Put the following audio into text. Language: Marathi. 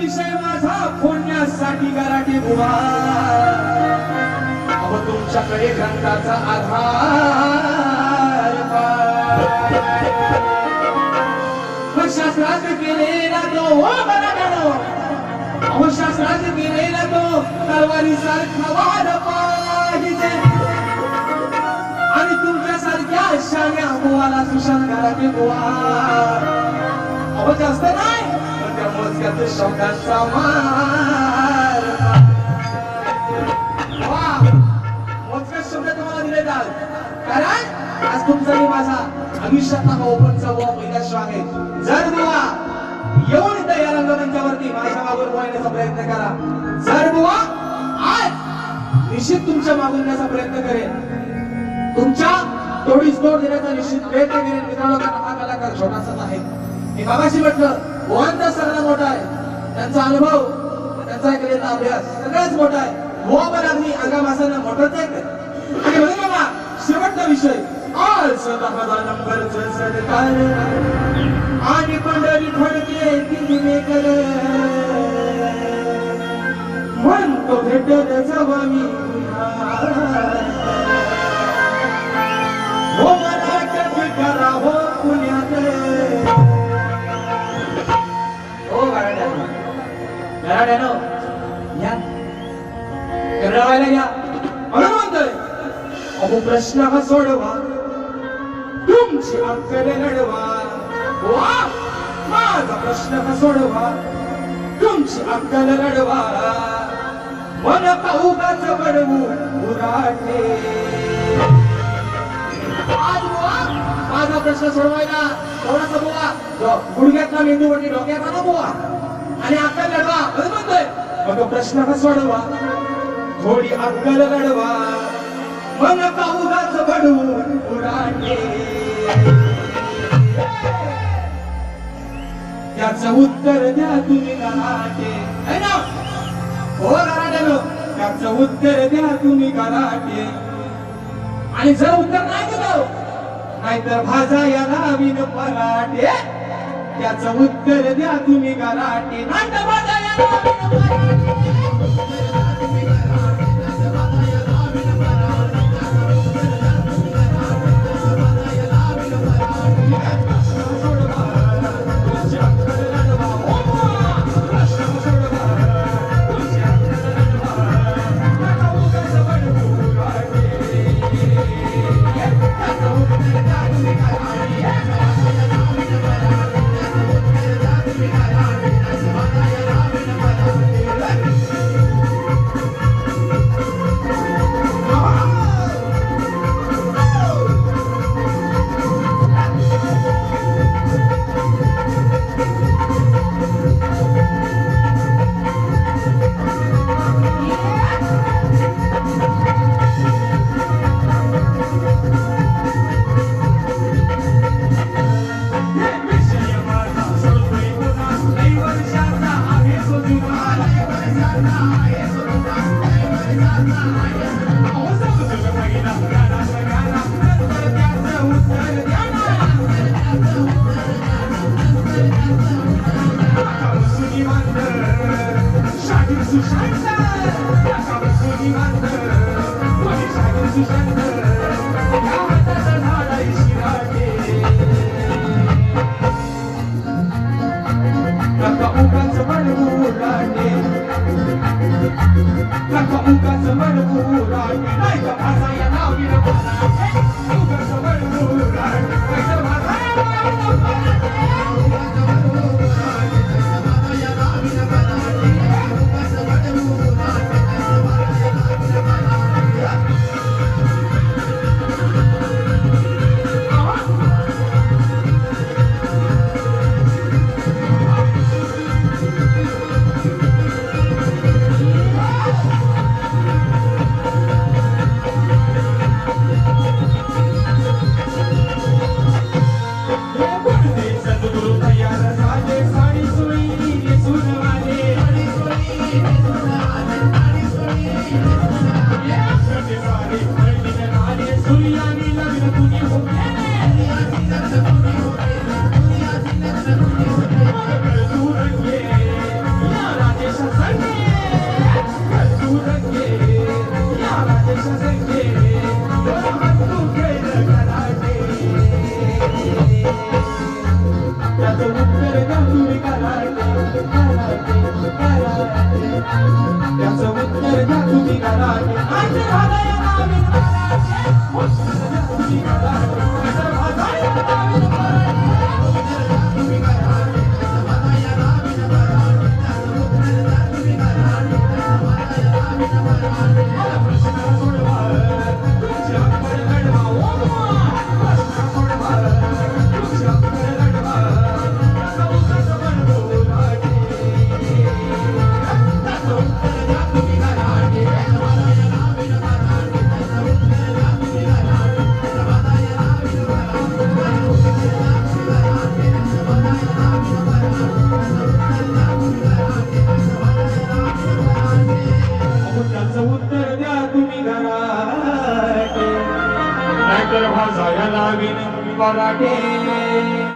विषय माझा फोडण्यासाठी गराटे बुवा अहो तुमच्याकडे ग्रंथाचा आधार शास्त्रात केलेला तो हो बरा गाणं. अहो शास्त्रात केलेला तो तलवारी सारखा वार मला सुशांत घराटे बुवा अहो जास्त नाही पण त्या मोजक्यात शब्दांचा मार. वा मोजक्यात शब्द तुम्हाला दिले कारण आज तुमचा माझा आयुष्यातला हा ओपनचा बुवा पहिला शो आहे. जर बुवा येऊन इथं या रंगमंचावरती माझ्या मागून बोलण्याचा प्रयत्न करा. जर बुवा आज निश्चित तुमच्या मागून प्रयत्न करेन. तुमच्या तोडीस तोड देण्याचा निश्चित प्रयत्न केले मित्रांनो कारण हा कलाकार छोटासाच आहे. मी बाबाशी म्हटलं गोवांचा सगळा मोठा आहे. त्यांचा अनुभव त्यांचा केलेला अभ्यास सगळाच मोठा आहे. गोवा पण अगदी अंगामासांना मोठंच आहे. आणि म्हणून बाबा शेवटचा विषय. आज दहा नंबरच सरकार. आणि पंढरी फडके तिने कर म्हणतो भेटत जवा मी हो गराड्यानो या. गरावायला या. म्हणून म्हणतोय. अहो प्रश्न हा सोडवा. तुमची अक्कल लढवा. वा. माझा प्रश्न हा सोडवा. तुमची अक्कल लढवा. मन पाहुगाच बडवू उराटे. आज बुवा, माझा प्रश्न सोडवायला. थोडासा बुवा डो- गुडघ्यातला मेंदूवरती डोक्याचा ना बुवा आणि अक्कल लढवा बरं म्हणतोय. मग प्रश्न का सोडवा. थोडी अक्कल लढवा. मग पाहुगाच बडवून उडाटे त्याचं उत्तर द्या तुम्ही गराटे है ना? हो गराट्यानो त्याचं उत्तर द्या तुम्ही गराटे आणि जर उत्तर नाही दिलं नाहीतर भाजा याला विन पराटे त्याचं उत्तर द्या तुम्ही गराटे नाहीतर भाजा Naka uka sa manu या विन पराठे.